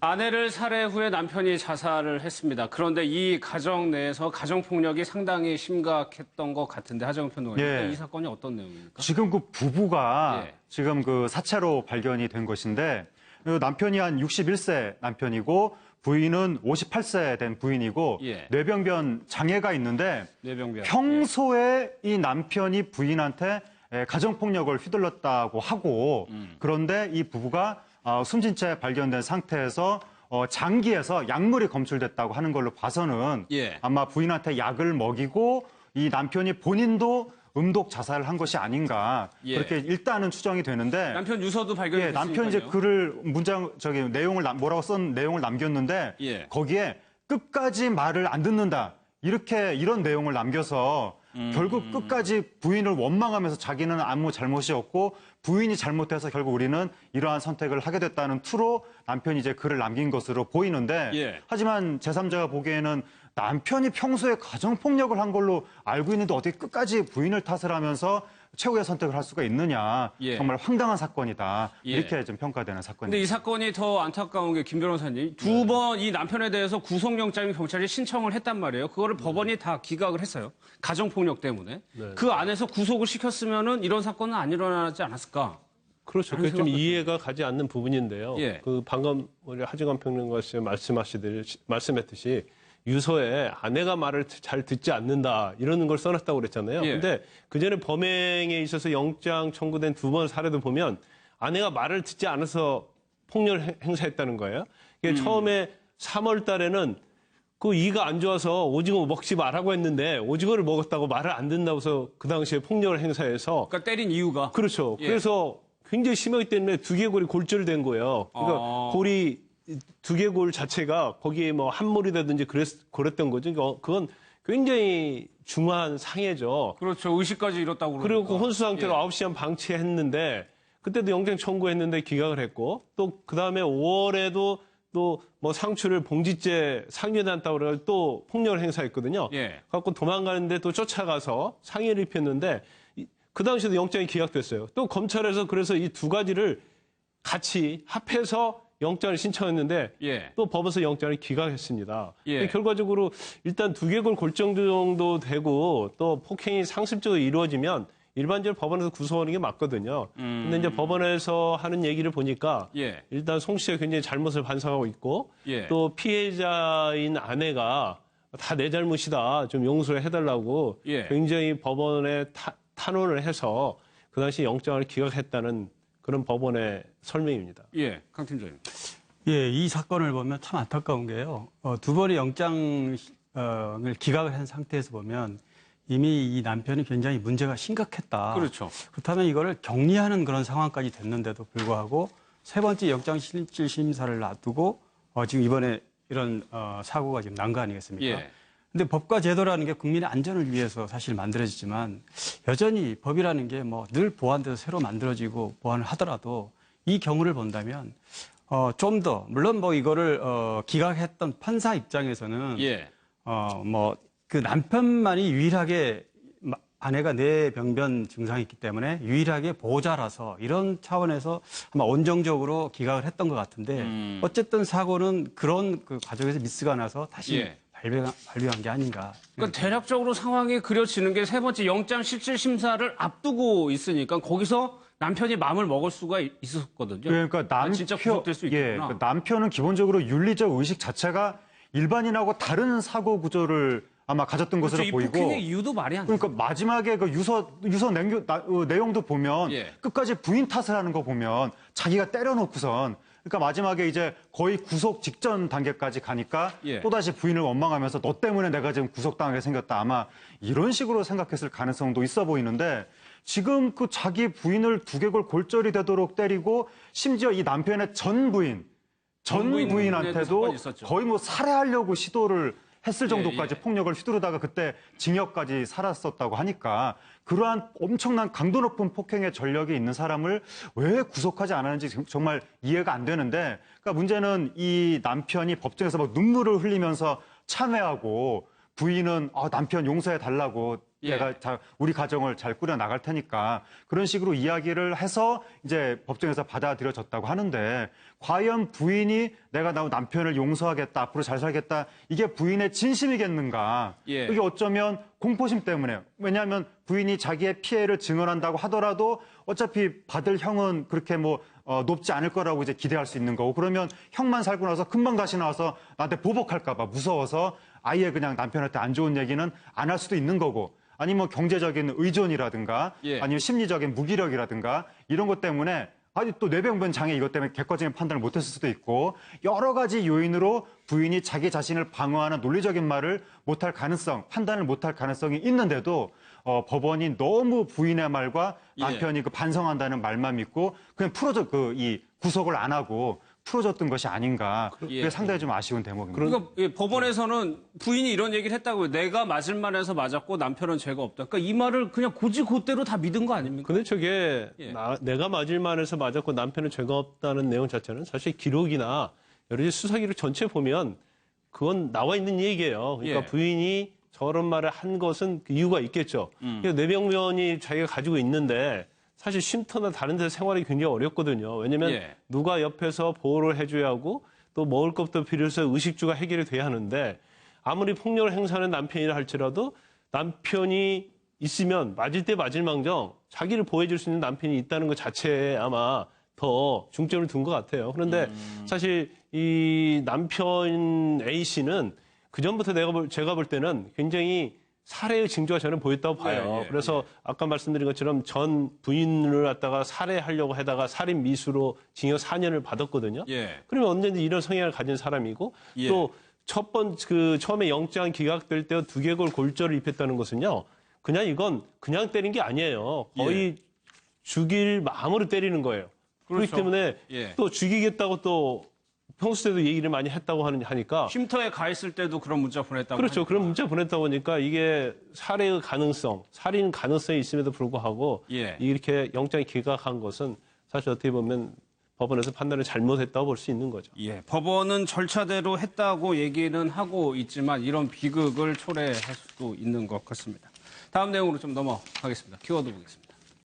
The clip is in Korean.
아내를 살해 후에 남편이 자살을 했습니다. 그런데 이 가정 내에서 가정 폭력이 상당히 심각했던 것 같은데 하정우 평론가님 예. 이 사건이 어떤 내용입니까? 지금 그 부부가 예. 지금 그 사체로 발견이 된 것인데 그 남편이 한 61세 남편이고 부인은 58세 된 부인이고 예. 뇌병변 장애가 있는데 뇌병변. 평소에 이 남편이 부인한테 에, 가정 폭력을 휘둘렀다고 하고 음. 그런데 이 부부가 어, 숨진 채 발견된 상태에서 어, 장기에서 약물이 검출됐다고 하는 걸로 봐서는 예. 아마 부인한테 약을 먹이고 이 남편이 본인도 음독 자살을 한 것이 아닌가 예. 그렇게 일단은 추정이 되는데 남편 유서도 예, 발견됐으니까요. 남편 이제 글을 문장 저기 내용을 남- 뭐라고 쓴 내용을 남겼는데 예. 거기에 끝까지 말을 안 듣는다 이렇게 이런 내용을 남겨서 음. 결국 끝까지 부인을 원망하면서 자기는 아무 잘못이 없고 부인이 잘못해서 결국 우리는 이러한 선택을 하게 됐다는 투로 남편이 이제 글을 남긴 것으로 보이는데 예. 하지만 제3자가 보기에는 남편이 평소에 가정폭력을 한 걸로 알고 있는데 어떻게 끝까지 부인을 탓을 하면서 최후의 선택을 할 수가 있느냐. 예. 정말 황당한 사건이다. 예. 이렇게 좀 평가되는 사건입니다. 근데 이 사건이 더 안타까운 게 김 변호사님 두 번 이 남편에 대해서 구속영장을 경찰이 신청을 했단 말이에요. 그거를 법원이 다 기각을 했어요. 가정폭력 때문에. 그 안에서 구속을 시켰으면은 이런 사건은 안 일어나지 않았을까? 그렇죠. 그게 좀 이해가 가지 않는 부분인데요. 예. 그 방금 우리 하정환 평론가씨 말씀하시듯이 말씀했듯이 유서에 아내가 말을 잘 듣지 않는다 이러는 걸 써놨다고 그랬잖아요. 예. 근데 그 전에 범행에 있어서 영장 청구된 두 번 사례도 보면 아내가 말을 듣지 않아서 폭력을 행- 행사했다는 거예요. 이게 처음에 3월 달에는 그 이가 안 좋아서 오징어 먹지 말라고 했는데 오징어를 먹었다고 말을 안 듣는다고 해서 그 당시에 폭력을 행사해서 그러니까 때린 이유가 그렇죠. 예. 그래서 굉장히 심하기 때문에 두개골이 골절된 거예요. 그러니까 아. 골이 두개골 자체가 거기에 뭐 함몰이라든지 그랬, 그랬던 거죠. 그러니까 그건 굉장히 중한 상해죠. 그렇죠. 의식까지 잃었다고 그리고 그 그러니까. 혼수 상태로 예. 9시간 방치했는데 그때도 영장 청구했는데 기각을 했고 또 그다음에 5월에도 또 뭐 상추를 봉지째 상류단다고 그래서 또 폭력을 행사했거든요. 예. 갖고 도망가는데 또 쫓아가서 상해를 입혔는데 이- 그 당시에도 영장이 기각됐어요. 또 검찰에서 그래서 이 두 가지를 같이 합해서 영장을 신청했는데 예. 또 법원에서 영장을 기각했습니다. 예. 결과적으로 일단 두개골 골정 정도 되고 또 폭행이 상습적으로 이루어지면 일반적으로 법원에서 구속하는 게 맞거든요. 근데 이제 법원에서 하는 얘기를 보니까 음. 예. 일단 송 씨가 굉장히 잘못을 반성하고 있고 예. 또 피해자인 아내가 다 내 잘못이다 좀 용서를 해달라고 예. 굉장히 법원에 타, 탄원을 해서 그 당시 영장을 기각했다는 그런 법원의 설명입니다. 예. 강 팀장님. 예, 이 사건을 보면 참 안타까운 게요. 어, 두 번의 영장을 기각을 한 상태에서 보면 이미 이 남편이 굉장히 문제가 심각했다. 그렇죠. 그렇다면 이거를 격리하는 그런 상황까지 됐는데도 불구하고 세 번째 영장 실질 심사를 놔두고 어, 지금 이번에 이런 어, 사고가 지금 난 거 아니겠습니까? 예. 근데 법과 제도라는 게 국민의 안전을 위해서 사실 만들어지지만 여전히 법이라는 게 뭐 늘 보완돼서 새로 만들어지고 보완을 하더라도 이 경우를 본다면 어, 좀 더 물론 뭐 이거를 어, 기각했던 판사 입장에서는 예. 어, 뭐, 그 남편만이 유일하게 마- 아내가 뇌병변 증상이 있기 때문에 유일하게 보호자라서 이런 차원에서 아마 온정적으로 기각을 했던 것 같은데 음. 어쨌든 사고는 그런 그 과정에서 미스가 나서 다시 예. 발병, 발병한 게 아닌가. 그러니까 대략적으로 상황이 그려지는 게 세 번째 영장 실질 심사를 앞두고 있으니까 거기서 남편이 마음을 먹을 수가 있- 있었거든요. 그러니까 아, 남편, 진짜 구속될 수 예, 있구나. 그 남편은 기본적으로 윤리적 의식 자체가 일반인하고 다른 사고 구조를 아마 가졌던 그렇죠. 것으로 이 보이고 폭행의 이유도 말이 안 돼. 그러니까 마지막에 그 유서 유서 내용, 나- 어, 내용도 보면 예. 끝까지 부인 탓을 하는 거 보면 자기가 때려놓고선 그러니까 마지막에 이제 거의 구속 직전 단계까지 가니까 예. 또다시 부인을 원망하면서 너 때문에 내가 지금 구속당하게 생겼다 아마 이런 식으로 생각했을 가능성도 있어 보이는데 지금 그 자기 부인을 두개골 골절이 되도록 때리고 심지어 이 남편의 전 부인 전 부인한테도. 거의 뭐 살해하려고 시도를 했을 예, 정도까지 예. 폭력을 휘두르다가 그때 징역까지 살았었다고 하니까 그러한 엄청난 강도 높은 폭행의 전력이 있는 사람을 왜 구속하지 않았는지 정말 이해가 안 되는데 그러니까 문제는 이 남편이 법정에서 막 눈물을 흘리면서 참회하고 부인은 아, 남편 용서해 달라고 예. 내가 자, 우리 가정을 잘 꾸려 나갈 테니까 그런 식으로 이야기를 해서 이제 법정에서 받아들여졌다고 하는데 과연 부인이 내가 나 남편을 용서하겠다 앞으로 잘 살겠다 이게 부인의 진심이겠는가 예. 이게 어쩌면 공포심 때문에 왜냐하면 부인이 자기의 피해를 증언한다고 하더라도 어차피 받을 형은 그렇게 뭐 어, 높지 않을 거라고 이제 기대할 수 있는 거고 그러면 형만 살고 나서 금방 다시 나와서 나한테 보복할까 봐 무서워서 아예 그냥 남편한테 안 좋은 얘기는 안 할 수도 있는 거고 아니면 경제적인 의존이라든가 예. 아니면 심리적인 무기력이라든가 이런 것 때문에 아니 또 뇌병변 장애 이것 때문에 객관적인 판단을 못했을 수도 있고 여러 가지 요인으로 부인이 자기 자신을 방어하는 논리적인 말을 못할 가능성, 판단을 못할 가능성이 있는데도 어, 법원이 너무 부인의 말과 예. 남편이 그 반성한다는 말만 믿고 그냥 풀어줘 그이 구속을 안 하고 풀어줬던 것이 아닌가 그게 예. 상당히 좀 아쉬운 대목입니다. 그러니까 예, 법원에서는 부인이 이런 얘기를 했다고요. 내가 맞을 만해서 맞았고 남편은 죄가 없다. 그러니까 이 말을 그냥 고지고대로 다 믿은 거 아닙니까? 근데 저게 예. 나- 내가 맞을 만해서 맞았고 남편은 죄가 없다는 내용 자체는 사실 기록이나 여러 가지 수사 기록 전체 보면 그건 나와 있는 얘기예요. 그러니까 예. 부인이 저런 말을 한 것은 그 이유가 있겠죠. 음. 그러니까 뇌병면이 자기가 가지고 있는데 사실 쉼터나 다른 데서 생활이 굉장히 어렵거든요. 왜냐면 예. 누가 옆에서 보호를 해줘야 하고 또 먹을 것도 필요해서 의식주가 해결이 돼야 하는데 아무리 폭력을 행사하는 남편이라 할지라도 남편이 있으면 맞을 때 맞을 망정 자기를 보호해줄 수 있는 남편이 있다는 것 자체에 아마 더 중점을 둔 것 같아요. 그런데 사실 이 남편 A 씨는 그 전부터 내가 볼, 제가 볼 때는 굉장히 살해의 징조가 저는 보였다고 봐요. 예, 예, 그래서 아까 말씀드린 것처럼 전 부인을 갖다가 살해하려고 하다가 살인 미수로 징역 4년을 받았거든요. 예. 그러면 언제든지 이런 성향을 가진 사람이고 예. 또첫 번 그 처음에 영장 기각될 때 두개골 골절을 입혔다는 것은요. 그냥 이건 그냥 때린 게 아니에요. 거의 죽일 마음으로 때리는 거예요. 그렇기 그렇죠. 때문에 예. 또 죽이겠다고 또 평소 때도 얘기를 많이 했다고 하는 하니까 쉼터에 가 있을 때도 그런 문자 보냈다고. 그렇죠. 하니까. 그런 문자 보냈다 보니까 이게 살해의 가능성, 살인 가능성이 있음에도 불구하고 예. 이렇게 영장이 기각한 것은 사실 어떻게 보면 법원에서 판단을 잘못했다고 볼 수 있는 거죠. 예, 법원은 절차대로 했다고 얘기는 하고 있지만 이런 비극을 초래할 수도 있는 것 같습니다. 다음 내용으로 좀 넘어가겠습니다. 키워드 보겠습니다.